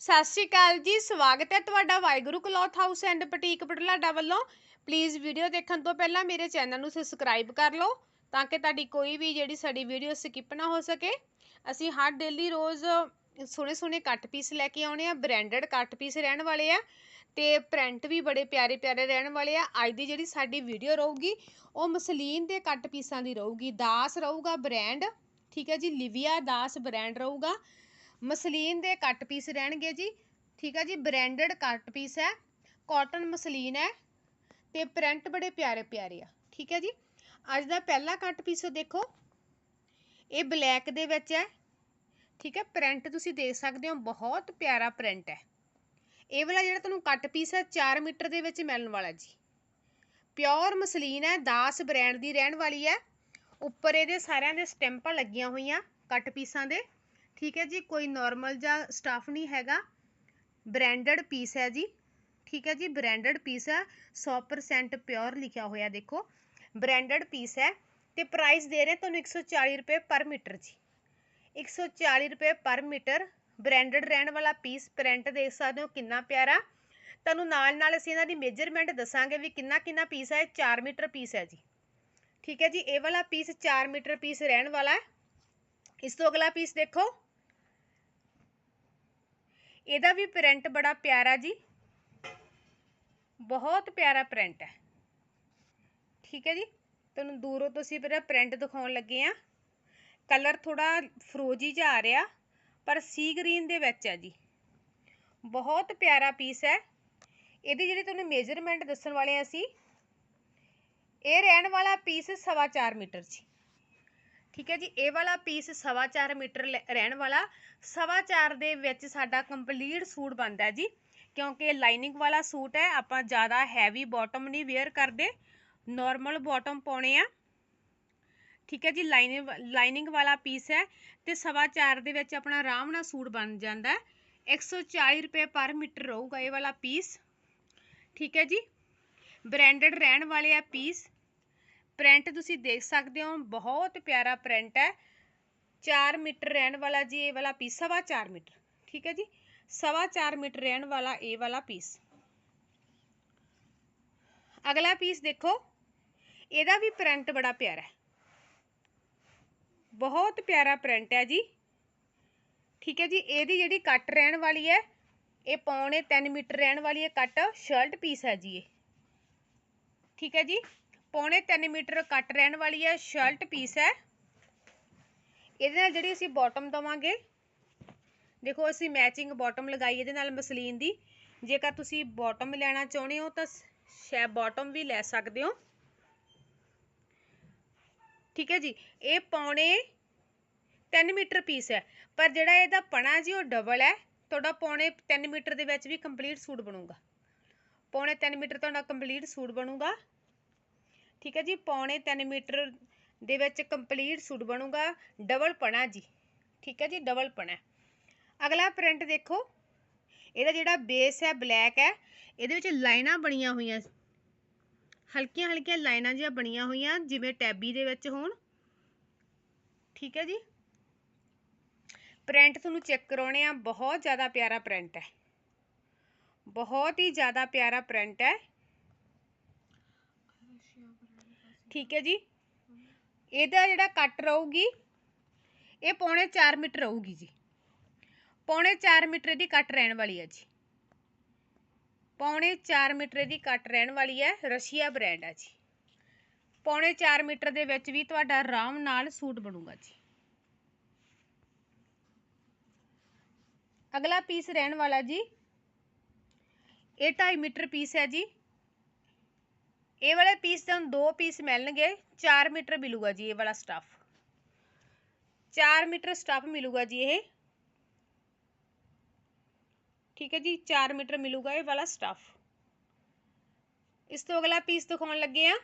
ਸਤਿ ਸ਼੍ਰੀ ਅਕਾਲ ਜੀ, ਸਵਾਗਤ ਹੈ ਤੁਹਾਡਾ Waheguru cloth house and boutique Budhlada ਵੱਲੋਂ। ਪਲੀਜ਼ ਵੀਡੀਓ ਦੇਖਣ ਤੋਂ ਪਹਿਲਾਂ ਮੇਰੇ ਚੈਨਲ ਨੂੰ ਸਬਸਕ੍ਰਾਈਬ ਕਰ ਲਓ ਤਾਂ ਕਿ ਤੁਹਾਡੀ ਕੋਈ ਵੀ ਜਿਹੜੀ ਸਾਡੀ ਵੀਡੀਓ ਸਕਿਪ ਨਾ ਹੋ ਸਕੇ। ਅਸੀਂ ਹਰ ਡੇਲੀ ਰੋਜ਼ ਸੋਹਣੇ ਸੋਹਣੇ ਕੱਟ ਪੀਸ ਲੈ ਕੇ ਆਉਣੇ ਆ ਬ੍ਰਾਂਡਡ ਕੱਟ ਪੀਸ ਰਹਿਣ ਵਾਲੇ ਆ ਤੇ ਪ੍ਰਿੰਟ ਵੀ ਬੜੇ ਪਿਆਰੇ ਪਿਆਰੇ ਰਹਿਣ ਵਾਲੇ ਆ। ਅੱਜ ਦੀ ਜਿਹੜੀ ਸਾਡੀ ਵੀਡੀਓ ਰਹੂਗੀ, ਉਹ ਮਸਲੀਨ ਦੇ ਕੱਟ ਪੀਸਾਂ ਦੀ ਰਹੂਗੀ। ਦਾਸ ਰਹੂਗਾ ਬ੍ਰਾਂਡ ਠੀਕ ਹੈ ਜੀ, ਲਿਵੀਆ ਦਾਸ ਬ੍ਰਾਂਡ ਰਹੂਗਾ। ਮਸਲੀਨ ਦੇ ਕੱਟ ਪੀਸ ਰਹਿਣਗੇ ਜੀ। ਠੀਕ ਹੈ ਜੀ ਬ੍ਰਾਂਡਡ ਕੱਟ ਪੀਸ ਹੈ। ਕਾਟਨ ਮਸਲੀਨ ਹੈ ਤੇ ਪ੍ਰਿੰਟ ਬੜੇ ਪਿਆਰੇ ਪਿਆਰੇ ਆ। ਠੀਕ ਹੈ ਜੀ, ਅੱਜ ਦਾ ਪਹਿਲਾ ਕੱਟ ਪੀਸ ਦੇਖੋ। ਇਹ ਬਲੈਕ ਦੇ ਵਿੱਚ ਹੈ। ਠੀਕ ਹੈ ਪ੍ਰਿੰਟ ਤੁਸੀਂ ਦੇਖ ਸਕਦੇ ਹੋ, ਬਹੁਤ ਪਿਆਰਾ ਪ੍ਰਿੰਟ ਹੈ। ਇਹ ਵਾਲਾ ਜਿਹੜਾ ਤੁਹਾਨੂੰ ਕੱਟ ਪੀਸ ਹੈ 4 ਮੀਟਰ ਦੇ ਵਿੱਚ ਮਿਲਣ ਵਾਲਾ ਜੀ। ਪਿਓਰ ਮਸਲੀਨ ਹੈ, ਦਾਸ ਬ੍ਰਾਂਡ ਦੀ ਰਹਿਣ ਵਾਲੀ ਹੈ। ਉੱਪਰ ਇਹਦੇ ਸਾਰਿਆਂ ਦੇ ਸਟੈਂਪਾਂ ਲੱਗੀਆਂ ਹੋਈਆਂ ਕੱਟ ਪੀਸਾਂ ਦੇ। ਠੀਕ ਹੈ ਜੀ, ਕੋਈ ਨਾਰਮਲ ਜਾਂ ਸਟਫ ਨਹੀਂ ਹੈਗਾ। ਬ੍ਰਾਂਡਡ ਪੀਸ ਹੈ ਜੀ। ਠੀਕ ਹੈ ਜੀ ਬ੍ਰਾਂਡਡ ਪੀਸ ਹੈ। 100% ਪਿਓਰ ਲਿਖਿਆ ਹੋਇਆ ਦੇਖੋ। ਬ੍ਰਾਂਡਡ ਪੀਸ ਹੈ। ਤੇ ਪ੍ਰਾਈਸ ਦੇ ਰਹੇ ਤੁਹਾਨੂੰ 140 ਰੁਪਏ ਪਰ ਮੀਟਰ ਜੀ। 140 ਰੁਪਏ ਪਰ ਮੀਟਰ ਬ੍ਰਾਂਡਡ ਰਹਿਣ ਵਾਲਾ ਪੀਸ ਪ੍ਰਿੰਟ ਦੇਖ ਸਕਦੇ ਹੋ ਕਿੰਨਾ ਪਿਆਰਾ। ਤੁਹਾਨੂੰ ਨਾਲ ਨਾਲ ਅਸੀਂ ਇਹਨਾਂ ਦੀ ਮੇਜਰਮੈਂਟ ਦੱਸਾਂਗੇ ਵੀ ਕਿੰਨਾ ਕਿੰਨਾ ਪੀਸ ਹੈ 4 ਮੀਟਰ ਪੀਸ ਹੈ ਜੀ। ਠੀਕ ਹੈ ਜੀ, ਇਹ ਵਾਲਾ ਪੀਸ 4 ਮੀਟਰ ਪੀਸ ਰਹਿਣ ਵਾਲਾ ਹੈ। ਇਸ ਤੋਂ ਅਗਲਾ ਪੀਸ ਦੇਖੋ। ਇਹਦਾ ਵੀ ਪ੍ਰਿੰਟ ਬੜਾ ਪਿਆਰਾ ਜੀ। ਬਹੁਤ ਪਿਆਰਾ ਪ੍ਰਿੰਟ ਹੈ। ਠੀਕ ਹੈ ਜੀ? ਤੁਹਾਨੂੰ ਦੂਰੋਂ ਤੁਸੀਂ ਪਹਿਲਾਂ ਪ੍ਰਿੰਟ ਦਿਖਾਉਣ ਲੱਗੇ ਆ ਕਲਰ ਥੋੜਾ ਫਰੋਜੀ ਜਿਹਾ ਆ ਰਿਹਾ, ਪਰ ਸੀ ਗ੍ਰੀਨ ਦੇ ਵਿੱਚ ਹੈ ਜੀ। ਬਹੁਤ ਪਿਆਰਾ ਪੀਸ ਹੈ। ਇਹਦੀ ਜਿਹੜੀ ਤੁਹਾਨੂੰ ਮੇਜਰਮੈਂਟ ਦੱਸਣ ਵਾਲੇ ਆ ਅਸੀਂ, ਇਹ ਰਹਿਣ ਵਾਲਾ ਪੀਸ ਸਵਾ 4 ਮੀਟਰ ਜੀ। ਠੀਕ ਹੈ ਜੀ, ਇਹ ਵਾਲਾ ਪੀਸ ਸਵਾ 4 ਮੀਟਰ ਰਹਿਣ ਵਾਲਾ, ਸਵਾ 4 ਦੇ ਵਿੱਚ ਸਾਡਾ ਕੰਪਲੀਟ ਸੂਟ ਬਣਦਾ ਜੀ, ਕਿਉਂਕਿ ਲਾਈਨਿੰਗ ਵਾਲਾ ਸੂਟ ਹੈ, ਆਪਾਂ ਜ਼ਿਆਦਾ ਹੈਵੀ ਬਾਟਮ ਨਹੀਂ ਵੇਅਰ ਕਰਦੇ ਨਾਰਮਲ ਬਾਟਮ ਪਾਉਣੇ ਆ। ਠੀਕ ਹੈ ਜੀ ਲਾਈਨਿੰਗ ਲਾਈਨਿੰਗ ਵਾਲਾ ਪੀਸ ਹੈ, ਤੇ ਸਵਾ 4 ਦੇ ਵਿੱਚ ਆਪਣਾ ਆਰਾਮ ਨਾਲ ਸੂਟ ਬਣ ਜਾਂਦਾ ਹੈ। 140 ਰੁਪਏ ਪਰ ਮੀਟਰ ਰਹੂਗਾ ਇਹ ਵਾਲਾ ਪੀਸ ਠੀਕ ਹੈ ਜੀ ਬ੍ਰਾਂਡਡ ਰਹਿਣ ਵਾਲੇ ਆ ਪੀਸ ਪ੍ਰਿੰਟ ਤੁਸੀਂ ਦੇਖ ਸਕਦੇ ਹੋ, ਬਹੁਤ ਪਿਆਰਾ ਪ੍ਰਿੰਟ ਹੈ। 4 ਮੀਟਰ ਰਹਿਣ ਵਾਲਾ ਜੀ, ਇਹ ਵਾਲਾ ਪੀਸ ਸਵਾ 4 ਮੀਟਰ, ਠੀਕ ਹੈ ਜੀ? ਸਵਾ 4 ਮੀਟਰ ਰਹਿਣ ਵਾਲਾ ਇਹ ਵਾਲਾ ਪੀਸ ਅਗਲਾ ਪੀਸ ਦੇਖੋ, ਇਹਦਾ ਵੀ ਪ੍ਰਿੰਟ ਬੜਾ ਪਿਆਰਾ ਹੈ। ਬਹੁਤ ਪਿਆਰਾ ਪ੍ਰਿੰਟ ਹੈ ਜੀ। ਠੀਕ ਹੈ ਜੀ, ਇਹਦੀ ਜਿਹੜੀ ਕੱਟ ਰਹਿਣ ਵਾਲੀ ਹੈ, ਇਹ ਪੌਣੇ 3 ਮੀਟਰ ਰਹਿਣ ਵਾਲੀ ਹੈ। ਕੱਟ ਸ਼ਰਟ ਪੀਸ ਹੈ ਜੀ ਇਹ। ਠੀਕ ਹੈ ਜੀ? ਪੌਣੇ 3 ਮੀਟਰ ਕੱਟ ਰਹਿਣ ਵਾਲੀ ਹੈ, ਸ਼ਰਟ ਪੀਸ ਹੈ। ਇਹਦੇ ਨਾਲ ਜਿਹੜੀ ਅਸੀਂ ਬਾਟਮ ਦਵਾਂਗੇ, ਦੇਖੋ ਅਸੀਂ ਮੈਚਿੰਗ ਬਾਟਮ ਲਗਾਈ ਇਹਦੇ ਨਾਲ ਮਸਲੀਨ ਦੀ। ਜੇਕਰ ਤੁਸੀਂ ਬਾਟਮ ਲੈਣਾ ਚਾਹੁੰਦੇ ਹੋ, ਤਾਂ ਸ਼ੈ ਬਾਟਮ ਵੀ ਲੈ ਸਕਦੇ ਹੋ। ਠੀਕ ਹੈ ਜੀ, ਇਹ ਪੌਣੇ 3 ਮੀਟਰ ਪੀਸ ਹੈ। ਪਰ ਜਿਹੜਾ ਇਹਦਾ ਪਣਾ ਜੀ, ਉਹ ਡਬਲ ਹੈ। ਤੁਹਾਡਾ ਪੌਣੇ 3 ਮੀਟਰ ਦੇ ਵਿੱਚ ਵੀ ਕੰਪਲੀਟ ਸੂਟ ਬਣੂਗਾ। ਪੌਣੇ 3 ਮੀਟਰ ਤੁਹਾਡਾ ਕੰਪਲੀਟ ਸੂਟ ਬਣੂਗਾ। ਠੀਕ ਹੈ ਜੀ, ਪੌਣੇ 3 ਮੀਟਰ ਦੇ ਵਿੱਚ ਕੰਪਲੀਟ ਸੂਟ ਬਣੂਗਾ ਡਬਲ ਪਣਾ ਜੀ, ਠੀਕ ਹੈ ਜੀ ਡਬਲ ਪਣਾ ਅਗਲਾ ਪ੍ਰਿੰਟ ਦੇਖੋ, ਇਹਦਾ ਜਿਹੜਾ ਬੇਸ ਹੈ ਬਲੈਕ ਹੈ, ਇਹਦੇ ਵਿੱਚ ਲਾਈਨਾਂ ਬਣੀਆਂ ਹੋਈਆਂ ਹਲਕੀਆਂ ਹਲਕੀਆਂ ਲਾਈਨਾਂ ਜਿਹੀਆਂ ਬਣੀਆਂ ਹੋਈਆਂ, ਜਿਵੇਂ ਟੈਬੀ ਦੇ ਵਿੱਚ ਹੋਣ। ਠੀਕ ਹੈ ਜੀ। ਪ੍ਰਿੰਟ ਤੁਹਾਨੂੰ ਚੈੱਕ ਕਰਾਉਣੇ ਆ, ਬਹੁਤ ਜ਼ਿਆਦਾ ਪਿਆਰਾ ਪ੍ਰਿੰਟ ਹੈ। ਬਹੁਤ ਹੀ ਜ਼ਿਆਦਾ ਪਿਆਰਾ ਪ੍ਰਿੰਟ ਹੈ। ਠੀਕ ਹੈ ਜੀ। ਇਹਦਾ ਜਿਹੜਾ ਕੱਟ ਰਹੂਗੀ, ਇਹ ਪੌਣੇ 4 ਮੀਟਰ ਰਹੂਗੀ ਜੀ। ਪੌਣੇ 4 ਮੀਟਰ ਦੀ ਕੱਟ ਰਹਿਣ ਵਾਲੀ ਹੈ ਜੀ। ਪੌਣੇ 4 ਮੀਟਰ ਦੀ ਕੱਟ ਰਹਿਣ ਵਾਲੀ ਹੈ ਰਸ਼ੀਆ ਬ੍ਰਾਂਡ ਹੈ ਜੀ। ਪੌਣੇ 4 ਮੀਟਰ ਦੇ ਵਿੱਚ ਵੀ ਤੁਹਾਡਾ ਆਰਾਮ ਨਾਲ ਸੂਟ ਬਣੂਗਾ ਜੀ। ਅਗਲਾ ਪੀਸ ਰਹਿਣ ਵਾਲਾ ਜੀ। ਇਹ 2.5 ਮੀਟਰ ਪੀਸ ਹੈ ਜੀ। ਇਹ ਵਾਲੇ ਪੀਸ ਤੁਹਾਨੂੰ ਦੋ ਪੀਸ ਮਿਲਣਗੇ 4 ਮੀਟਰ ਮਿਲੂਗਾ ਜੀ ਇਹ ਵਾਲਾ ਸਟਫ 4 ਮੀਟਰ ਸਟਫ ਮਿਲੂਗਾ ਜੀ ਇਹ ਠੀਕ ਹੈ ਜੀ 4 ਮੀਟਰ ਮਿਲੂਗਾ ਇਹ ਵਾਲਾ ਸਟਫ ਇਸ ਤੋਂ ਅਗਲਾ ਪੀਸ ਦਿਖਾਉਣ ਲੱਗੇ ਆ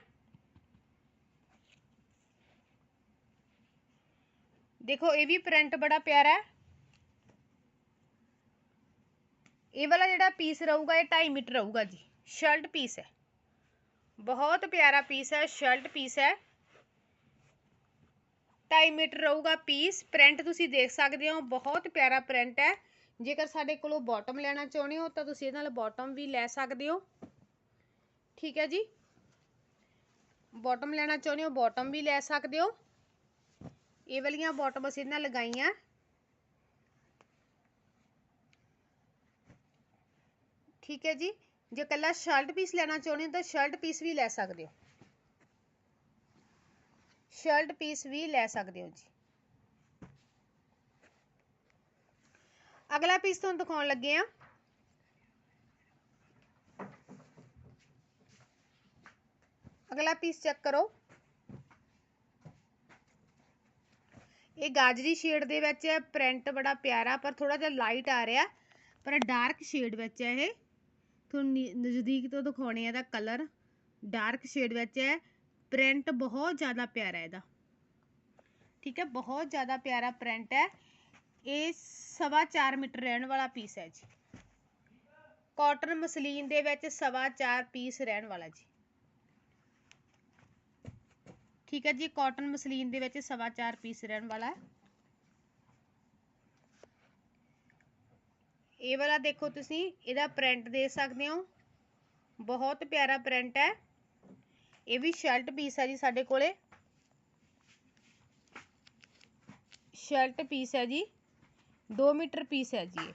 ਦੇਖੋ ਇਹ ਵੀ ਪ੍ਰਿੰਟ ਬੜਾ ਪਿਆਰਾ ਹੈ ਇਹ ਵਾਲਾ ਜਿਹੜਾ ਪੀਸ ਰਹੂਗਾ ਇਹ 2.5 ਮੀਟਰ ਰਹੂਗਾ ਜੀ ਸ਼ਰਟ ਪੀਸ ਹੈ ਬਹੁਤ ਪਿਆਰਾ ਪੀਸ ਹੈ ਸ਼ਰਟ ਪੀਸ ਹੈ। 2.5 ਮੀਟਰ ਰਹੂਗਾ ਪੀਸ ਪ੍ਰਿੰਟ ਤੁਸੀਂ ਦੇਖ ਸਕਦੇ ਹੋ, ਬਹੁਤ ਪਿਆਰਾ ਪ੍ਰਿੰਟ ਹੈ। ਜੇਕਰ ਸਾਡੇ ਕੋਲੋਂ ਬਾਟਮ ਲੈਣਾ ਚਾਹੁੰਦੇ ਹੋ, ਤਾਂ ਤੁਸੀਂ ਇਹਦੇ ਨਾਲ ਬਾਟਮ ਵੀ ਲੈ ਸਕਦੇ ਹੋ। ਠੀਕ ਹੈ ਜੀ? ਬਾਟਮ ਲੈਣਾ ਚਾਹੁੰਦੇ ਹੋ ਬਾਟਮ ਵੀ ਲੈ ਸਕਦੇ ਹੋ। ਇਹ ਵਾਲੀਆਂ ਬਾਟਮ ਅਸੀਂ ਇਹਨਾਂ ਲਗਾਈਆਂ। ਠੀਕ ਹੈ ਜੀ? ਜੇ ਕੱਲਾ ਸ਼ਰਟ ਪੀਸ ਲੈਣਾ ਚਾਹੁੰਦੇ ਹੋ ਤਾਂ ਸ਼ਰਟ ਪੀਸ ਵੀ ਲੈ ਸਕਦੇ ਹੋ। ਸ਼ਰਟ ਪੀਸ ਵੀ ਲੈ ਸਕਦੇ ਹੋ ਜੀ। ਅਗਲਾ ਪੀਸ ਤੁਹਾਨੂੰ ਦਿਖਾਉਣ ਲੱਗੇ ਆ ਅਗਲਾ ਪੀਸ ਚੈੱਕ ਕਰੋ। ਇਹ ਗਾਜਰੀ ਸ਼ੇਡ ਦੇ ਵਿੱਚ ਹੈ ਪ੍ਰਿੰਟ ਬੜਾ ਪਿਆਰਾ, ਪਰ ਥੋੜਾ ਜਿਹਾ ਲਾਈਟ ਆ ਰਿਹਾ, ਪਰ ਡਾਰਕ ਸ਼ੇਡ ਵਿੱਚ ਹੈ ਇਹ। ਤੁਹਾਨੂੰ ਨੀ- ਨਜ਼ਦੀਕ ਤੋਂ ਦਿਖਾਉਣੇ ਆ ਦਾ ਕਲਰ ਡਾਰਕ ਸ਼ੇਡ ਵਿੱਚ ਹੈ ਪ੍ਰਿੰਟ ਬਹੁਤ ਜ਼ਿਆਦਾ ਪਿਆਰਾ ਇਹਦਾ। ਠੀਕ ਹੈ, ਬਹੁਤ ਜ਼ਿਆਦਾ ਪਿਆਰਾ ਪ੍ਰਿੰਟ ਹੈ। ਇਹ ਸਵਾ 4 ਮੀਟਰ ਰਹਿਣ ਵਾਲਾ ਪੀਸ ਹੈ ਜੀ। ਕਾਟਨ ਮਸਲੀਨ ਦੇ ਵਿੱਚ ਸਵਾ 4 ਪੀਸ ਰਹਿਣ ਵਾਲਾ ਜੀ। ਠੀਕ ਹੈ ਜੀ ਕਾਟਨ ਮਸਲੀਨ ਦੇ ਵਿੱਚ ਸਵਾ 4 ਪੀਸ ਰਹਿਣ ਵਾਲਾ ਹੈ। ਇਹ ਵਾਲਾ ਦੇਖੋ ਤੁਸੀਂ, ਇਹਦਾ ਪ੍ਰਿੰਟ ਦੇ ਸਕਦੇ ਹੋ। ਬਹੁਤ ਪਿਆਰਾ ਪ੍ਰਿੰਟ ਹੈ। ਇਹ ਵੀ ਸ਼ਰਟ ਪੀਸ ਹੈ ਜੀ ਸਾਡੇ ਕੋਲੇ। ਸ਼ਰਟ ਪੀਸ ਹੈ ਜੀ। 2 ਮੀਟਰ ਪੀਸ ਹੈ ਜੀ ਇਹ।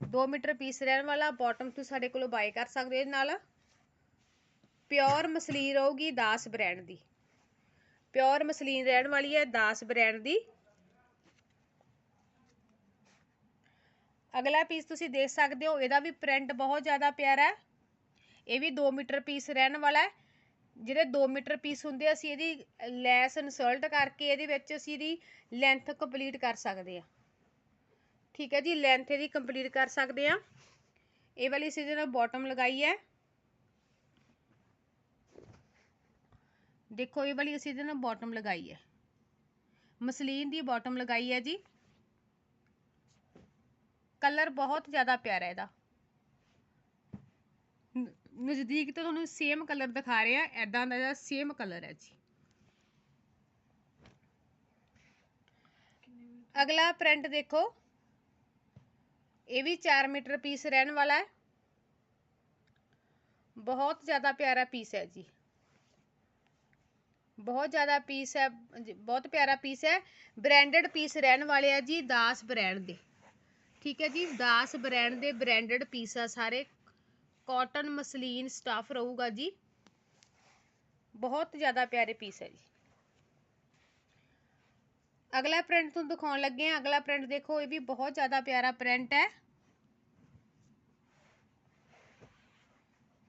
2 ਮੀਟਰ ਪੀਸ ਰਹਿਣ ਵਾਲਾ ਬਾਟਮ ਤੁਸੀਂ ਸਾਡੇ ਕੋਲੋਂ ਬਾਈ ਕਰ ਸਕਦੇ ਹੋ ਇਹਦੇ ਨਾਲ। ਪਿਓਰ ਮਸਲੀਨ ਰਹੂਗੀ ਦਾਸ ਬ੍ਰਾਂਡ ਦੀ। ਪਿਓਰ ਮਸਲੀਨ ਰਹਿਣ ਵਾਲੀ ਹੈ ਦਾਸ ਬ੍ਰਾਂਡ ਦੀ। ਅਗਲਾ ਪੀਸ ਤੁਸੀਂ ਦੇਖ ਸਕਦੇ ਹੋ ਇਹਦਾ ਵੀ ਪ੍ਰਿੰਟ ਬਹੁਤ ਜ਼ਿਆਦਾ ਪਿਆਰਾ ਹੈ। ਇਹ ਵੀ 2 ਮੀਟਰ ਪੀਸ ਰਹਿਣ ਵਾਲਾ ਹੈ। ਜਿਹੜੇ 2 ਮੀਟਰ ਪੀਸ ਹੁੰਦੇ ਆ, ਅਸੀਂ ਇਹਦੀ ਲੈਸ ਇਨਸਰਟ ਕਰਕੇ ਇਹਦੇ ਵਿੱਚ ਅਸੀਂ ਇਹਦੀ ਲੈਂਥ ਕੰਪਲੀਟ ਕਰ ਸਕਦੇ ਆ ਠੀਕ ਹੈ ਜੀ ਲੈਂਥ ਇਹਦੀ ਕੰਪਲੀਟ ਕਰ ਸਕਦੇ ਆ ਇਹ ਵਾਲੀ ਅਸੀਂ ਜਿਹੜਾ ਬਾਟਮ ਲਗਾਈ ਹੈ। ਦੇਖੋ ਇਹ ਵਾਲੀ ਅਸੀਂ ਇਹਦੇ ਨਾਲ ਬਾਟਮ ਲਗਾਈ ਹੈ। ਮਸਲੀਨ ਦੀ ਬਾਟਮ ਲਗਾਈ ਹੈ ਜੀ। ਕਲਰ ਬਹੁਤ ਜ਼ਿਆਦਾ ਪਿਆਰਾ ਇਹਦਾ। ਨਜ਼ਦੀਕ ਤੋਂ ਤੁਹਾਨੂੰ ਸੇਮ ਕਲਰ ਦਿਖਾ ਰਹੇ ਆ ਐਦਾਂ ਦਾ ਜਿਹੜਾ ਸੇਮ ਕਲਰ ਹੈ ਜੀ। ਅਗਲਾ ਪ੍ਰਿੰਟ ਦੇਖੋ। ਇਹ ਵੀ 4 ਮੀਟਰ ਪੀਸ ਰਹਿਣ ਵਾਲਾ ਹੈ। ਬਹੁਤ ਜ਼ਿਆਦਾ ਪਿਆਰਾ ਪੀਸ ਹੈ ਜੀ। ਬਹੁਤ ਜ਼ਿਆਦਾ ਪੀਸ ਹੈ ਬਹੁਤ ਪਿਆਰਾ ਪੀਸ ਹੈ। ਬ੍ਰਾਂਡਡ ਪੀਸ ਰਹਿਣ ਵਾਲੇ ਆ ਜੀ ਦਾਸ ਬ੍ਰਾਂਡ ਦੇ। ਠੀਕ ਹੈ ਜੀ, ਦਾਸ ਬ੍ਰਾਂਡ ਦੇ ਬ੍ਰਾਂਡਡ ਪੀਸ ਆ ਸਾਰੇ। ਕਾਟਨ ਮਸਲੀਨ ਸਟਫ ਰਹੂਗਾ ਜੀ। ਬਹੁਤ ਜ਼ਿਆਦਾ ਪਿਆਰੇ ਪੀਸ ਹੈ ਜੀ। ਅਗਲਾ ਪ੍ਰਿੰਟ ਤੁਹਾਨੂੰ ਦਿਖਾਉਣ ਲੱਗੇ ਆ ਅਗਲਾ ਪ੍ਰਿੰਟ ਦੇਖੋ, ਇਹ ਵੀ ਬਹੁਤ ਜ਼ਿਆਦਾ ਪਿਆਰਾ ਪ੍ਰਿੰਟ ਹੈ।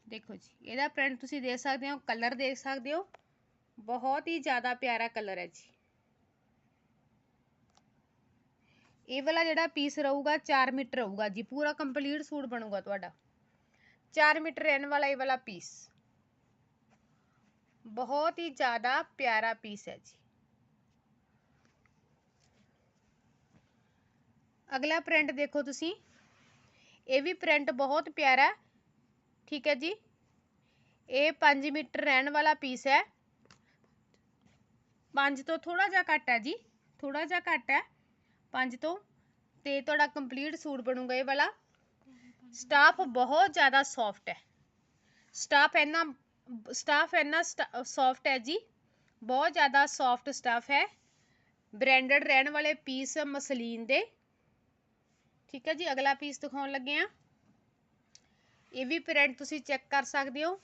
ਦੇਖੋ ਜੀ, ਇਹਦਾ ਪ੍ਰਿੰਟ ਤੁਸੀਂ ਦੇਖ ਸਕਦੇ ਹੋ ਕਲਰ ਦੇਖ ਸਕਦੇ ਹੋ। ਬਹੁਤ ਹੀ ਜ਼ਿਆਦਾ ਪਿਆਰਾ ਕਲਰ ਹੈ ਜੀ। ਇਹ ਵਾਲਾ ਜਿਹੜਾ ਪੀਸ ਰਹੂਗਾ 4 ਮੀਟਰ ਰਹੂਗਾ ਜੀ, ਪੂਰਾ ਕੰਪਲੀਟ ਸੂਟ ਬਣੂਗਾ ਤੁਹਾਡਾ। 4 ਮੀਟਰ ਰਹਿਣ ਵਾਲਾ ਇਹ ਵਾਲਾ ਪੀਸ ਬਹੁਤ ਹੀ ਜ਼ਿਆਦਾ ਪਿਆਰਾ ਪੀਸ ਹੈ ਜੀ। ਅਗਲਾ ਪ੍ਰਿੰਟ ਦੇਖੋ ਤੁਸੀਂ। ਇਹ ਵੀ ਪ੍ਰਿੰਟ ਬਹੁਤ ਪਿਆਰਾ ਠੀਕ ਹੈ ਜੀ। ਇਹ 5 ਮੀਟਰ ਰਹਿਣ ਵਾਲਾ ਪੀਸ ਹੈ। 5 ਤੋਂ ਥੋੜਾ ਜਿਹਾ ਘੱਟ ਹੈ ਜੀ। ਥੋੜਾ ਜਿਹਾ ਘੱਟ ਹੈ। ਪੰਜ ਤੋਂ ਤੇ ਤੁਹਾਡਾ ਕੰਪਲੀਟ ਸੂਟ ਬਣੂਗਾ ਇਹ ਵਾਲਾ। ਸਟਾਫ ਬਹੁਤ ਜ਼ਿਆਦਾ ਸੌਫਟ ਹੈ। ਸਟਾਫ ਇੰਨਾ ਸਟਾਫ ਇੰਨਾ ਸੌਫਟ ਹੈ ਜੀ। ਬਹੁਤ ਜ਼ਿਆਦਾ ਸੌਫਟ ਸਟਾਫ ਹੈ। ਬ੍ਰਾਂਡਡ ਰਹਿਣ ਵਾਲੇ ਪੀਸ ਮਸਲੀਨ ਦੇ। ਠੀਕ ਹੈ ਜੀ, ਅਗਲਾ ਪੀਸ ਦਿਖਾਉਣ ਲੱਗੇ ਆ ਇਹ ਵੀ ਪ੍ਰਿੰਟ ਤੁਸੀਂ ਚੈੱਕ ਕਰ ਸਕਦੇ ਹੋ।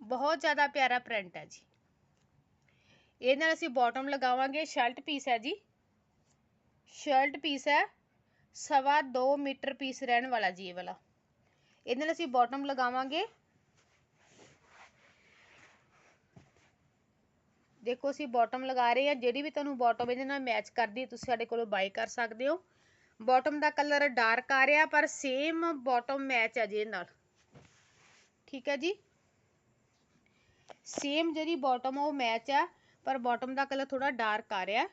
ਬਹੁਤ ਜ਼ਿਆਦਾ ਪਿਆਰਾ ਪ੍ਰਿੰਟ ਹੈ ਜੀ। ਇਹਦੇ ਨਾਲ ਅਸੀਂ ਬਾਟਮ ਲਗਾਵਾਂਗੇ ਸ਼ਰਟ ਪੀਸ ਹੈ ਜੀ। ਸ਼ਰਟ ਪੀਸ ਹੈ, ਸਵਾ 2 ਮੀਟਰ ਪੀਸ ਰਹਿਣ ਵਾਲਾ ਜੀ ਇਹ ਵਾਲਾ। ਇਹਦੇ ਨਾਲ ਅਸੀਂ ਬਾਟਮ ਲਗਾਵਾਂਗੇ। ਦੇਖੋ ਅਸੀਂ ਬਾਟਮ ਲਗਾ ਰਹੇ ਹਾਂ, ਜਿਹੜੀ ਵੀ ਤੁਹਾਨੂੰ ਬਾਟਮ ਇਹਦੇ ਨਾਲ ਮੈਚ ਕਰਦੀ ਤੁਸੀਂ ਸਾਡੇ ਕੋਲੋਂ ਬਾਈ ਕਰ ਸਕਦੇ ਹੋ। ਬਾਟਮ ਦਾ ਕਲਰ ਡਾਰਕ ਆ ਰਿਹਾ, ਪਰ ਸੇਮ ਬਾਟਮ ਮੈਚ ਹੈ ਜੀ ਇਹਦੇ ਨਾਲ। ਠੀਕ ਹੈ ਜੀ? ਸੇਮ ਜਿਹੜੀ ਬਾਟਮ ਉਹ ਮੈਚ ਆ ਪਰ ਬਾਟਮ ਦਾ ਕਲਰ ਥੋੜਾ ਡਾਰਕ ਆ ਰਿਹਾ।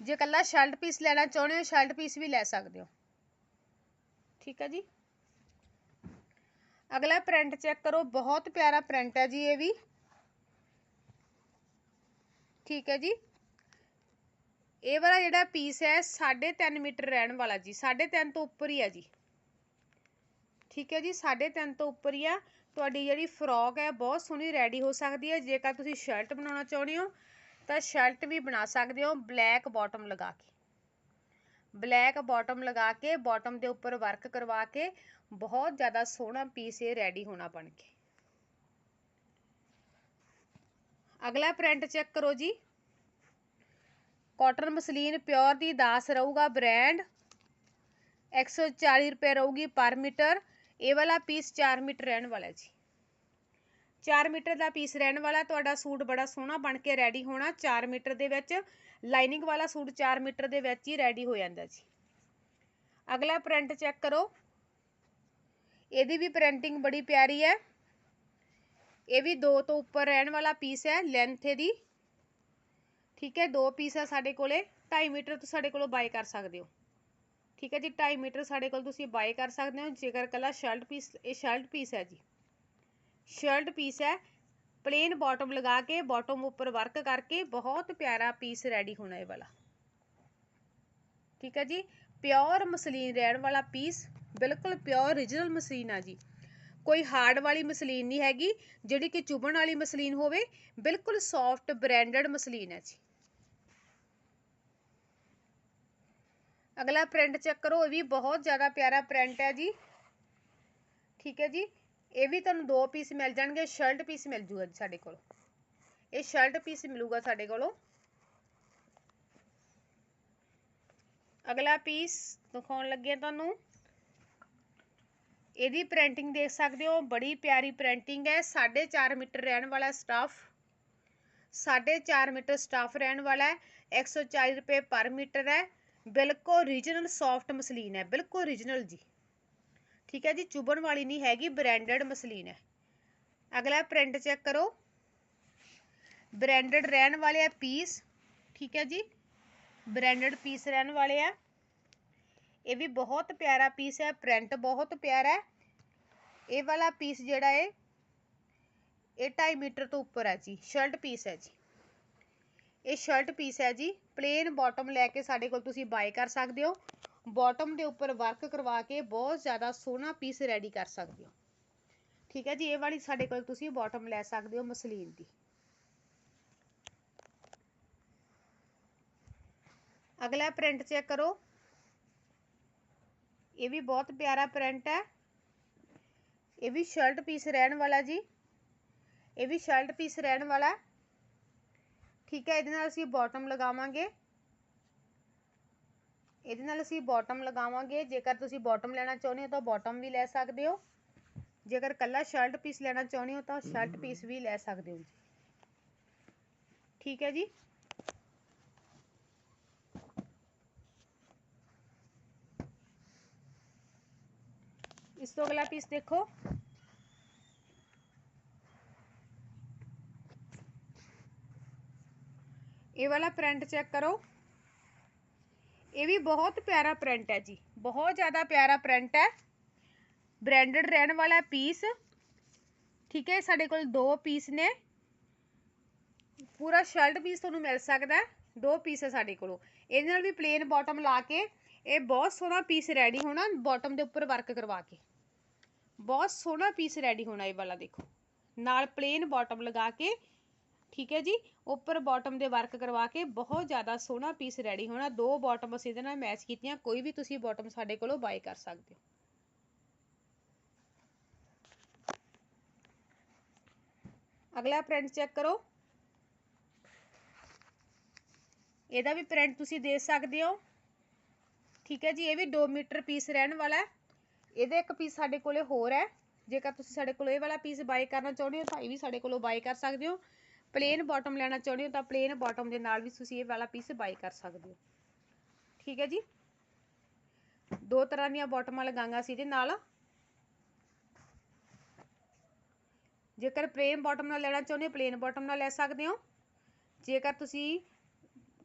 ਜੇ ਕੱਲਾ ਸ਼ਰਟ ਪੀਸ ਲੈਣਾ ਚਾਹੁੰਦੇ ਹੋ ਸ਼ਰਟ ਪੀਸ ਵੀ ਲੈ ਸਕਦੇ ਹੋ। ਠੀਕ ਹੈ ਜੀ? ਅਗਲਾ ਪ੍ਰਿੰਟ ਚੈੱਕ ਕਰੋ, ਬਹੁਤ ਪਿਆਰਾ ਪ੍ਰਿੰਟ ਹੈ ਜੀ ਇਹ ਵੀ। ਠੀਕ ਹੈ ਜੀ? ਇਹ ਵਾਲਾ ਜਿਹੜਾ ਪੀਸ ਹੈ 3.5 ਮੀਟਰ ਰਹਿਣ ਵਾਲਾ ਜੀ 3.5 ਤੋਂ ਉੱਪਰ ਹੀ ਹੈ ਜੀ। ਠੀਕ ਹੈ ਜੀ 3.5 ਤੋਂ ਉੱਪਰ ਹੀ ਆ। ਤੁਹਾਡੀ ਜਿਹੜੀ ਫਰੋਕ ਹੈ, ਬਹੁਤ ਸੋਹਣੀ ਰੈਡੀ ਹੋ ਸਕਦੀ ਹੈ। ਜੇਕਰ ਤੁਸੀਂ ਸ਼ਰਟ ਬਣਾਉਣਾ ਚਾਹੁੰਦੇ ਹੋ, ਤਾਂ ਸ਼ਰਟ ਵੀ ਬਣਾ ਸਕਦੇ ਹੋ, ਬਲੈਕ ਬਾਟਮ ਲਗਾ ਕੇ। ਬਲੈਕ ਬਾਟਮ ਲਗਾ ਕੇ, ਬਾਟਮ ਦੇ ਉੱਪਰ ਵਰਕ ਕਰਵਾ ਕੇ, ਬਹੁਤ ਜ਼ਿਆਦਾ ਸੋਹਣਾ ਪੀਸ ਇਹ ਰੈਡੀ ਹੋਣਾ ਬਣ ਕੇ। ਅਗਲਾ ਪ੍ਰਿੰਟ ਚੈੱਕ ਕਰੋ ਜੀ। ਕਾਟਨ ਮਸਲੀਨ ਪਿਓਰ ਦੀ 10 ਰਹੂਗਾ ਬ੍ਰਾਂਡ। 140 ਰੁਪਏ ਰਹੂਗੀ ਪਰ ਮੀਟਰ। ਇਹ ਵਾਲਾ ਪੀਸ 4 ਮੀਟਰ ਰਹਿਣ ਵਾਲਾ ਜੀ। 4 ਮੀਟਰ ਦਾ ਪੀਸ ਰਹਿਣ ਵਾਲਾ, ਤੁਹਾਡਾ ਸੂਟ ਬੜਾ ਸੋਹਣਾ ਬਣ ਕੇ ਰੈਡੀ ਹੋਣਾ। 4 ਮੀਟਰ ਦੇ ਵਿੱਚ ਲਾਈਨਿੰਗ ਵਾਲਾ ਸੂਟ 4 ਮੀਟਰ ਦੇ ਵਿੱਚ ਹੀ ਰੈਡੀ ਹੋ ਜਾਂਦਾ ਜੀ। ਅਗਲਾ ਪ੍ਰਿੰਟ ਚੈੱਕ ਕਰੋ। ਇਹਦੀ ਵੀ ਪ੍ਰਿੰਟਿੰਗ ਬੜੀ ਪਿਆਰੀ ਹੈ। ਇਹ ਵੀ 2 ਤੋਂ ਉੱਪਰ ਰਹਿਣ ਵਾਲਾ ਪੀਸ ਹੈ ਲੈਂਥ ਇਹਦੀ। ਠੀਕ ਹੈ, ਦੋ ਪੀਸ ਹੈ ਸਾਡੇ ਕੋਲੇ। 2.5 ਮੀਟਰ ਤੋਂ ਸਾਡੇ ਕੋਲੋਂ ਬਾਈ ਕਰ ਸਕਦੇ ਹੋ। ਠੀਕ ਹੈ ਜੀ 2.5 ਮੀਟਰ ਸਾਡੇ ਕੋਲ ਤੁਸੀਂ ਬਾਏ ਕਰ ਸਕਦੇ ਹੋ, ਜੇਕਰ ਕੱਲਾ ਸ਼ਰਟ ਪੀਸ ਇਹ ਸ਼ਰਟ ਪੀਸ ਹੈ ਜੀ। ਸ਼ਰਟ ਪੀਸ ਹੈ ਪਲੇਨ ਬਾਟਮ ਲਗਾ ਕੇ ਬਾਟਮ ਉੱਪਰ ਵਰਕ ਕਰਕੇ, ਬਹੁਤ ਪਿਆਰਾ ਪੀਸ ਰੈਡੀ ਹੋਣਾ ਇਹ ਵਾਲਾ। ਠੀਕ ਹੈ ਜੀ ਪਿਓਰ ਮਸਲੀਨ ਰਹਿਣ ਵਾਲਾ ਪੀਸ ਬਿਲਕੁਲ ਪਿਓਰ origignal ਮਸਲੀਨ ਆ ਜੀ। ਕੋਈ ਹਾਰਡ ਵਾਲੀ ਮਸਲੀਨ ਨਹੀਂ ਹੈਗੀ, ਜਿਹੜੀ ਕਿ ਚੁਭਣ ਵਾਲੀ ਮਸਲੀਨ ਹੋਵੇ, ਬਿਲਕੁਲ ਸੌਫਟ ਬ੍ਰਾਂਡਡ ਮਸਲੀਨ ਹੈ ਜੀ। ਅਗਲਾ ਪ੍ਰਿੰਟ ਚੈੱਕ ਕਰੋ, ਇਹ ਵੀ ਬਹੁਤ ਜ਼ਿਆਦਾ ਪਿਆਰਾ ਪ੍ਰਿੰਟ ਹੈ ਜੀ। ਠੀਕ ਹੈ ਜੀ? ਇਹ ਵੀ ਤੁਹਾਨੂੰ ਦੋ ਪੀਸ ਮਿਲ ਜਾਣਗੇ ਸ਼ਰਟ ਪੀਸ ਮਿਲ ਜੂਗਾ ਜੀ ਸਾਡੇ ਕੋਲ। ਇਹ ਸ਼ਰਟ ਪੀਸ ਮਿਲੂਗਾ ਸਾਡੇ ਕੋਲੋਂ। ਅਗਲਾ ਪੀਸ ਦਿਖਾਉਣ ਲੱਗੇ ਤੁਹਾਨੂੰ। ਇਹਦੀ ਪ੍ਰਿੰਟਿੰਗ ਦੇਖ ਸਕਦੇ ਹੋ, ਬੜੀ ਪਿਆਰੀ ਪ੍ਰਿੰਟਿੰਗ ਹੈ। 4.5 ਮੀਟਰ ਰਹਿਣ ਵਾਲਾ ਸਟਾਫ 4.5 ਮੀਟਰ ਸਟਾਫ ਰਹਿਣ ਵਾਲਾ ਹੈ। 140 ਰੁਪਏ ਪਰ ਮੀਟਰ ਹੈ। ਬਿਲਕੁਲ ਓਰੀਜਨਲ ਸੌਫਟ ਮਸਲੀਨ ਹੈ, ਬਿਲਕੁਲ ਓਰੀਜਨਲ ਜੀ। ਠੀਕ ਹੈ ਜੀ, ਚੁਬਣ ਵਾਲੀ ਨਹੀਂ ਹੈਗੀ ਬ੍ਰਾਂਡਡ ਮਸਲੀਨ ਹੈ। ਅਗਲਾ ਪ੍ਰਿੰਟ ਚੈੱਕ ਕਰੋ। ਬ੍ਰਾਂਡਡ ਰਹਿਣ ਵਾਲੇ ਆ ਪੀਸ ਠੀਕ ਹੈ ਜੀ। ਬ੍ਰਾਂਡਡ ਪੀਸ ਰਹਿਣ ਵਾਲੇ ਆ। ਇਹ ਵੀ ਬਹੁਤ ਪਿਆਰਾ ਪੀਸ ਹੈ ਪ੍ਰਿੰਟ ਬਹੁਤ ਪਿਆਰਾ ਹੈ। ਇਹ ਵਾਲਾ ਪੀਸ ਜਿਹੜਾ ਹੈ, ਇਹ 2.5 ਮੀਟਰ ਤੋਂ ਉੱਪਰ ਹੈ ਜੀ ਸ਼ਰਟ ਪੀਸ ਹੈ ਜੀ। ਇਹ ਸ਼ਰਟ ਪੀਸ ਹੈ ਜੀ। ਪਲੇਨ ਬਾਟਮ ਲੈ ਕੇ ਸਾਡੇ ਕੋਲ ਤੁਸੀਂ ਬਾਏ ਕਰ ਸਕਦੇ ਹੋ। ਬਾਟਮ ਦੇ ਉੱਪਰ ਵਰਕ ਕਰਵਾ ਕੇ ਬਹੁਤ ਜ਼ਿਆਦਾ ਸੋਹਣਾ ਪੀਸ ਰੈਡੀ ਕਰ ਸਕਦੇ ਹੋ। ਠੀਕ ਹੈ ਜੀ, ਇਹ ਵਾਲੀ ਸਾਡੇ ਕੋਲ ਤੁਸੀਂ ਬਾਟਮ ਲੈ ਸਕਦੇ ਹੋ ਮਸਲੀਨ ਦੀ। ਅਗਲਾ ਪ੍ਰਿੰਟ ਚੈੱਕ ਕਰੋ। ਇਹ ਵੀ ਬਹੁਤ ਪਿਆਰਾ ਪ੍ਰਿੰਟ ਹੈ। ਇਹ ਵੀ ਸ਼ਰਟ ਪੀਸ ਰਹਿਣ ਵਾਲਾ ਜੀ। ਇਹ ਵੀ ਸ਼ਰਟ ਪੀਸ ਰਹਿਣ ਵਾਲਾ। ਠੀਕ ਹੈ ਇਹਦੇ ਨਾਲ ਅਸੀਂ ਬਾਟਮ ਲਗਾਵਾਂਗੇ ਇਹਦੇ ਨਾਲ ਅਸੀਂ ਬਾਟਮ ਲਗਾਵਾਂਗੇ ਜੇਕਰ ਤੁਸੀਂ ਬਾਟਮ ਲੈਣਾ ਚਾਹੁੰਦੇ ਹੋ ਤਾਂ ਬਾਟਮ ਵੀ ਲੈ ਸਕਦੇ ਹੋ ਜੇਕਰ ਕੱਲਾ ਸ਼ਰਟ ਪੀਸ ਲੈਣਾ ਚਾਹੁੰਦੇ ਹੋ ਤਾਂ ਸ਼ਰਟ ਪੀਸ ਵੀ ਲੈ ਸਕਦੇ ਹੋ ਜੀ ਠੀਕ ਹੈ ਜੀ ਇਸ ਤੋਂ ਅਗਲਾ ਪੀਸ ਦੇਖੋ ਇਹ ਵਾਲਾ ਪ੍ਰਿੰਟ ਚੈੱਕ ਕਰੋ। ਇਹ ਵੀ ਬਹੁਤ ਪਿਆਰਾ ਪ੍ਰਿੰਟ ਹੈ ਜੀ। ਬਹੁਤ ਜ਼ਿਆਦਾ ਪਿਆਰਾ ਪ੍ਰਿੰਟ ਹੈ। ਬ੍ਰਾਂਡਡ ਰਹਿਣ ਵਾਲਾ ਪੀਸ ਠੀਕ ਹੈ, ਸਾਡੇ ਕੋਲ ਦੋ ਪੀਸ ਨੇ। ਪੂਰਾ ਸ਼ਰਟ ਪੀਸ ਤੁਹਾਨੂੰ ਮਿਲ ਸਕਦਾ ਦੋ ਪੀਸ ਹੈ ਸਾਡੇ ਕੋਲੋਂ। ਇਹਦੇ ਨਾਲ ਵੀ ਪਲੇਨ ਬਾਟਮ ਲਾ ਕੇ, ਇਹ ਬਹੁਤ ਸੋਹਣਾ ਪੀਸ ਰੈਡੀ ਹੋਣਾ ਬਾਟਮ ਦੇ ਉੱਪਰ ਵਰਕ ਕਰਵਾ ਕੇ। ਬਹੁਤ ਸੋਹਣਾ ਪੀਸ ਰੈਡੀ ਹੋਣਾ ਇਹ ਵਾਲਾ ਦੇਖੋ। ਨਾਲ ਪਲੇਨ ਬਾਟਮ ਲਗਾ ਕੇ ਠੀਕ ਹੈ ਜੀ? ਉੱਪਰ ਬਾਟਮ ਦੇ ਵਰਕ ਕਰਵਾ ਕੇ ਬਹੁਤ ਜ਼ਿਆਦਾ ਸੋਹਣਾ ਪੀਸ ਰੈਡੀ ਹੋਣਾ। ਦੋ ਬਾਟਮ ਅਸੀਂ ਇਹਦੇ ਨਾਲ ਮੈਚ ਕੀਤੀਆਂ। ਕੋਈ ਵੀ ਤੁਸੀਂ ਬਾਟਮ ਸਾਡੇ ਕੋਲੋਂ ਬਾਈ ਕਰ ਸਕਦੇ ਹੋ। ਅਗਲਾ ਪ੍ਰਿੰਟ ਚੈੱਕ ਕਰੋ। ਇਹਦਾ ਵੀ ਪ੍ਰਿੰਟ ਤੁਸੀਂ ਦੇ ਸਕਦੇ ਹੋ। ਠੀਕ ਹੈ ਜੀ? ਇਹ ਵੀ 2 ਮੀਟਰ ਪੀਸ ਰਹਿਣ ਵਾਲਾ ਹੈ। ਇਹਦੇ ਇੱਕ ਪੀਸ ਸਾਡੇ ਕੋਲੇ ਹੋਰ ਹੈ। ਜੇਕਰ ਤੁਸੀਂ ਸਾਡੇ ਕੋਲ ਇਹ ਵਾਲਾ ਪੀਸ ਬਾਈ ਕਰਨਾ ਚਾਹੁੰਦੇ ਹੋ, ਤਾਂ ਇਹ ਵੀ ਸਾਡੇ ਕੋਲੋਂ ਬਾਈ ਕਰ ਸਕਦੇ ਹੋ। ਪਲੇਨ ਬਾਟਮ ਲੈਣਾ ਚਾਹੁੰਦੇ ਹੋ ਤਾਂ ਪਲੇਨ ਬਾਟਮ ਦੇ ਨਾਲ ਵੀ ਤੁਸੀਂ ਇਹ ਵਾਲਾ ਪੀਸ ਬਾਈ ਕਰ ਸਕਦੇ ਹੋ। ਠੀਕ ਹੈ ਜੀ? ਦੋ ਤਰ੍ਹਾਂ ਦੀਆਂ ਬਾਟਮਾਂ ਲਗਾਵਾਂਗਾ ਸੀ ਇਹਦੇ ਨਾਲ। ਜੇਕਰ ਪਲੇਨ ਬਾਟਮ ਨਾਲ ਲੈਣਾ ਚਾਹੁੰਦੇ ਹੋ ਪਲੇਨ ਬਾਟਮ ਨਾਲ ਲੈ ਸਕਦੇ ਹੋ। ਜੇਕਰ ਤੁਸੀਂ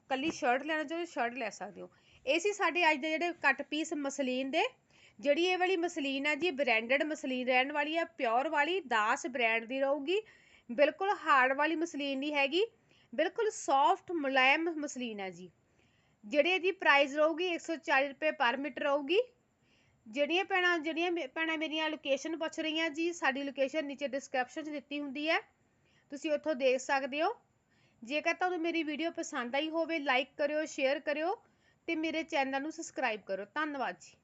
ਕੱਲੀ ਸ਼ਰਟ ਲੈਣਾ ਚਾਹੁੰਦੇ ਹੋ ਸ਼ਰਟ ਲੈ ਸਕਦੇ ਹੋ। ਇਹ ਸੀ ਸਾਡੇ ਅੱਜ ਦੇ ਜਿਹੜੇ ਕੱਟ ਪੀਸ ਮਸਲੀਨ ਦੇ। ਜਿਹੜੀ ਇਹ ਵਾਲੀ ਮਸਲੀਨ ਹੈ ਜੀ ਬ੍ਰਾਂਡਡ ਮਸਲੀਨ ਰਹਿਣ ਵਾਲੀ ਹੈ ਪਿਓਰ ਵਾਲੀ, ਦਾਸ ਬ੍ਰਾਂਡ ਦੀ ਰਹੂਗੀ। ਬਿਲਕੁਲ ਹਾਰਡ ਵਾਲੀ ਮਸਲੀਨ ਨਹੀਂ ਹੈਗੀ, ਬਿਲਕੁਲ ਸੌਫਟ ਮੁਲਾਇਮ ਮਸਲੀਨ ਹੈ ਜੀ। ਜਿਹੜੇ ਇਹਦੀ ਪ੍ਰਾਈਸ ਰਹੂਗੀ 140 ਰੁਪਏ ਪਰ ਮੀਟਰ ਰਹੂਗੀ। ਜਿਹੜੀਆਂ ਭੈਣਾਂ, ਜਿਹੜੀਆਂ ਮੇ- ਭੈਣਾਂ ਮੇਰੀਆਂ ਲੋਕੇਸ਼ਨ ਪੁੱਛ ਰਹੀਆਂ ਜੀ, ਸਾਡੀ ਲੋਕੇਸ਼ਨ ਨੀਚੇ ਡਿਸਕ੍ਰਿਪਸ਼ਨ 'ਚ ਦਿੱਤੀ ਹੁੰਦੀ ਹੈ। ਤੁਸੀਂ ਉੱਥੋਂ ਦੇਖ ਸਕਦੇ ਹੋ। ਜੇਕਰ ਤੁਹਾਨੂੰ ਮੇਰੀ ਵੀਡੀਓ ਪਸੰਦ ਆਈ ਹੋਵੇ ਲਾਈਕ ਕਰਿਓ ਸ਼ੇਅਰ ਕਰਿਓ ਤੇ ਮੇਰੇ ਚੈਨਲ ਨੂੰ ਸਬਸਕ੍ਰਾਈਬ ਕਰੋ ਧੰਨਵਾਦ ਜੀ।